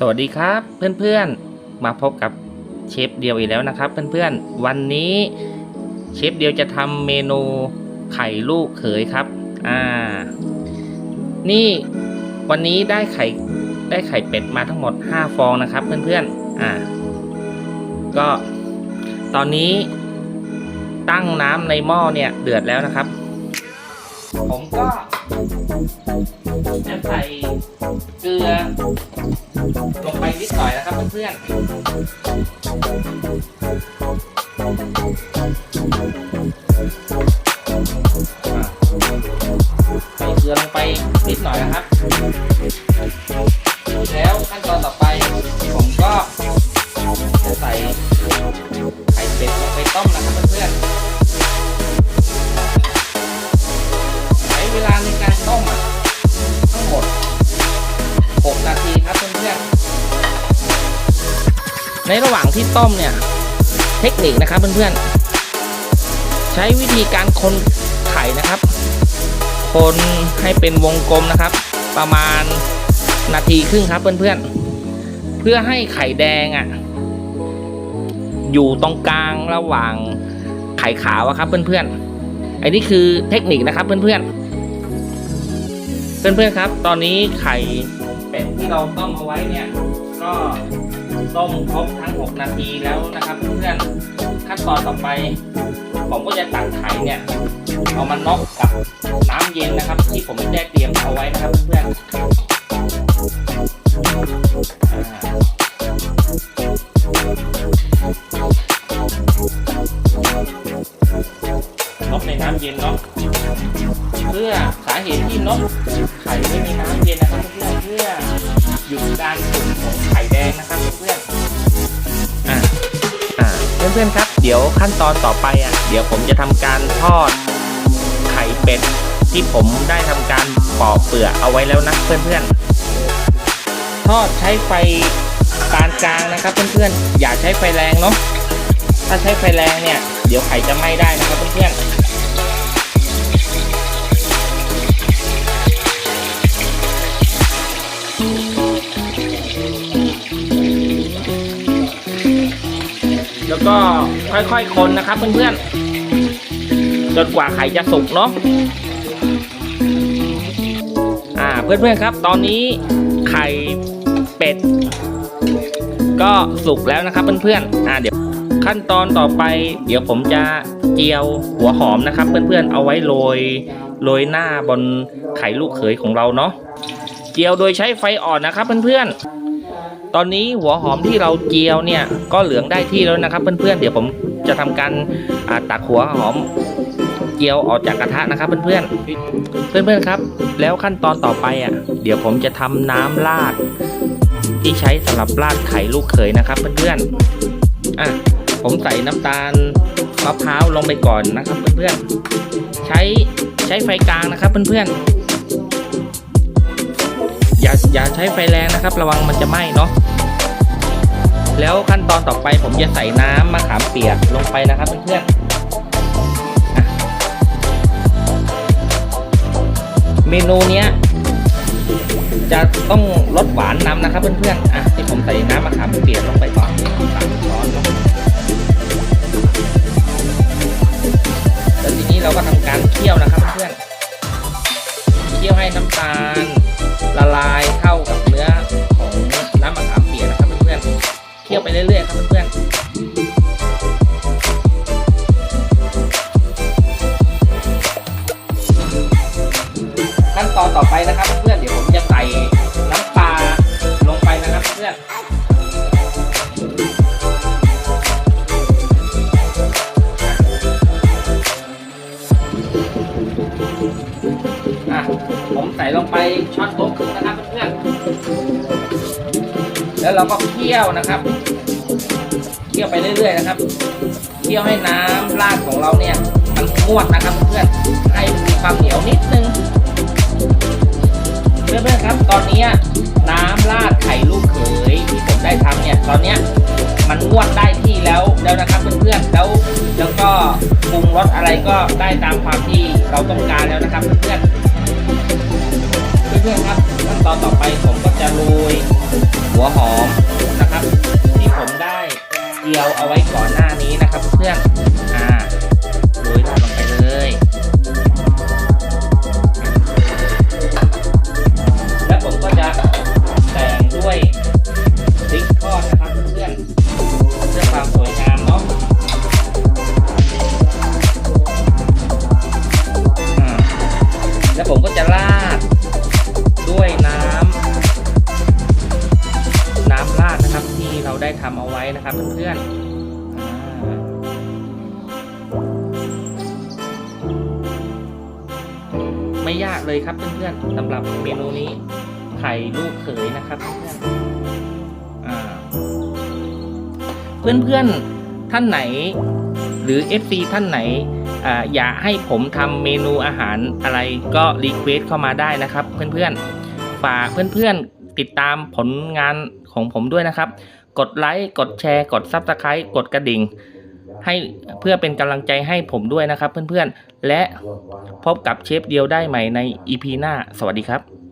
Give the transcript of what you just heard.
สวัสดีครับเพื่อนๆ มาพบกับเชฟเดียวอีกแล้วนะครับ เพื่อนๆ วันนี้เชฟเดียวจะทำเมนูไข่ลูกเขยครับอ่านี่วันนี้ได้ไข่ได้ไข่เป็ดมาทั้งหมด 5 ฟองนะครับ เพื่อนๆอ่าก็ตอนนี้ตั้งน้ำในหม้อเนี่ยเดือดแล้วนะครับ ผมก็จะใส่เกลือลงไปนิดหน่อยนะครับเพื่อนๆใส่เกลือลงไปนิดหน่อยนะครับ ในระหว่างที่ต้มเนี่ย เทคนิคนะครับเพื่อนๆ ใช้วิธีการคนไข่นะครับ คนให้เป็นวงกลมนะครับ ประมาณนาทีครึ่งครับเพื่อนๆ เพื่อให้ไข่แดงอะ อยู่ตรงกลางระหว่างไข่ขาวอะครับเพื่อนๆ อันนี้คือเทคนิคนะครับเพื่อนๆเพื่อนๆครับ ตอนนี้ไข่เป็ดที่เราต้มเอาไว้เนี่ย ก็ ต้มครบทั้ง 6 นาทีแล้วนะครับเพื่อนๆขั้นตอนต่อไป ผมก็จะตักไข่เนี่ย เอามานอกกับน้ำเย็นนะครับ ที่ผมได้เตรียมเอาไว้นะครับเพื่อนๆอ่านกในน้ำเย็นเนาะเพื่อสาเหตุที่นกไข่ไม่มีน้ำเย็นนะครับเพื่อนเพื่อหยุดการสุกของไข่แดงนะครับเพื่อน พื่อนๆครับ เดี๋ยวขั้นตอนต่อไปอะ เดี๋ยวผมจะทำการทอดไข่เป็ดที่ผมได้ทำการปอกเปลือกเอาไว้แล้วนะเพื่อนๆ ทอดใช้ไฟปานกลางนะครับเพื่อนๆ อย่าใช้ไฟแรงเนาะ ถ้าใช้ไฟแรงเนี่ย เดี๋ยวไข่จะไหม้ได้นะครับเพื่อนๆ แล้วก็ค่อยๆคนนะครับ เพื่อนๆจนกว่าไข่จะสุกเนาะอ่าเพื่อนๆครับ ตอนนี้ไข่เป็ด ก็สุกแล้วนะครับ เพื่อนๆอ่าเดี๋ยวขั้นตอนต่อไป เดี๋ยวผมจะเจียวหัวหอมนะครับ เพื่อนๆเอาไว้โรยโรยหน้าบนไข่ลูกเขยของเราเนาะเจียวโดยใช้ไฟอ่อนนะครับ เพื่อนๆ ตอนนี้หัวหอมที่เราเจียวเนี่ยก็เหลืองได้ที่แล้วนะครับ เพื่อนๆเดี๋ยวผมจะทำการตักหัวหอมเจียวออกจากกระทะนะครับเพื่อนๆ เพื่อนๆครับ แล้วขั้นตอนต่อไปอะ เดี๋ยวผมจะทำน้ำราด ที่ใช้สำหรับราดไข่ลูกเขยนะครับเพื่อนๆ อะผมใส่น้ำตาลมะพร้าวลงไปก่อนนะครับเพื่อนๆ ใช้ใช้ไฟกลางนะครับเพื่อนๆ อย่าอย่าใช้ไฟแรงนะครับ ระวังมันจะไหม้เนาะแล้วขั้นตอนต่อไปผมจะใส่น้ำมะขามเปียกลงไปนะครับเพื่อนๆเมนูเนี้ยจะต้องลดหวานนำนะครับเพื่อนๆอะที่ผมใส่น้ำมะขามเปียกลงไปก่อนสามช้อนเนาะแล้วทีนี้เราก็ทำการเคี่ยวนะครับ ส่ลงไปช้อนโต๊ะครึ่งนะครับเพื่อนๆแล้วเราก็เคี่ยวนะครับ เคี่ยวไปเรื่อยๆนะครับ เคี่ยวให้น้ำราดของเราเนี่ยมันงวดนะครับเพื่อนๆให้มีความเหนียวนิดนึงเพื่อนๆครับ ตอนนี้น้ำราดไข่ลูกเขยที่ผมได้ทำเนี่ยตอนเนี้ยมันงวดได้ที่แล้วแล้วนะครับเพื่อนๆแล้วแล้วก็ปรุงรสอะไรก็ได้ตามความที่เราต้องการแล้วนะครับเพื่อนๆ พื่อนๆครับขั้นตอนต่อไปผมก็จะโรยหัวหอมนะครับ ที่ผมได้เจียวเอาไว้ก่อนหน้านี้นะครับ เพื่อนๆอ่า ไม่ยากเลยครับเพื่อนๆสำหรับเมนูนี้ไข่ลูกเขยนะครับเพื่อนๆอ่าเพื่อนๆท่านไหน หรือ FC ท่านไหนอ่าอยากให้ผมทำเมนูอาหารอะไรก็รีเควสเข้ามาได้นะครับ เพื่อนๆฝากเพื่อนๆติดตามผลงานของผมด้วยนะครับ กดไลค์กดแชร์ กด Subscribe กดกระดิ่ง ให้เพื่อเป็นกำลังใจให้ผมด้วยนะครับเพื่อนๆ และพบกับเชฟเดียวได้ใหม่ใน EP หน้า สวัสดีครับ